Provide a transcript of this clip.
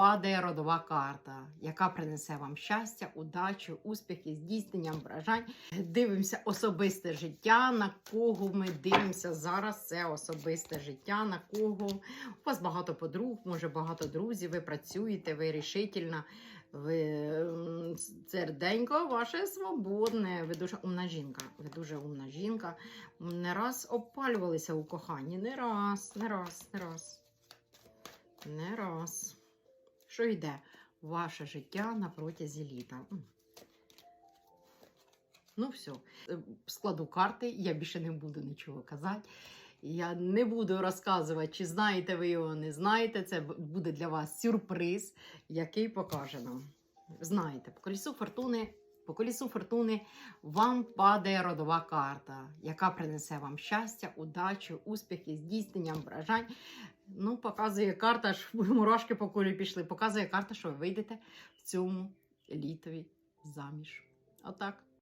падає родова карта, яка принесе вам щастя, удачу, успіхи, здійснення бажань. Дивимося особисте життя. На кого ми дивимося зараз? Це особисте життя. На кого у вас багато подруг, може багато друзів. Ви працюєте, ви рішительна. Ви серденько ваше свободне. Ви дуже умна жінка. Ви дуже умна жінка. Не раз обпалювалися у коханні. Не раз, не раз, не раз. Не раз. Що йде? Ваше життя на протязі літа. Ну, все. Складу карти, я більше не буду нічого казати. Я не буду розказувати, чи знаєте ви його, не знаєте. Це буде для вас сюрприз, який покаже нам. Знаєте, по колісу фортуни, по колісу фортуни вам падає родова карта, яка принесе вам щастя, удачу, успіхи, здійснення вражань. Ну, показує карта, аж мурашки по колі пішли. Показує карта, що ви вийдете в цьому літові заміж. Отак.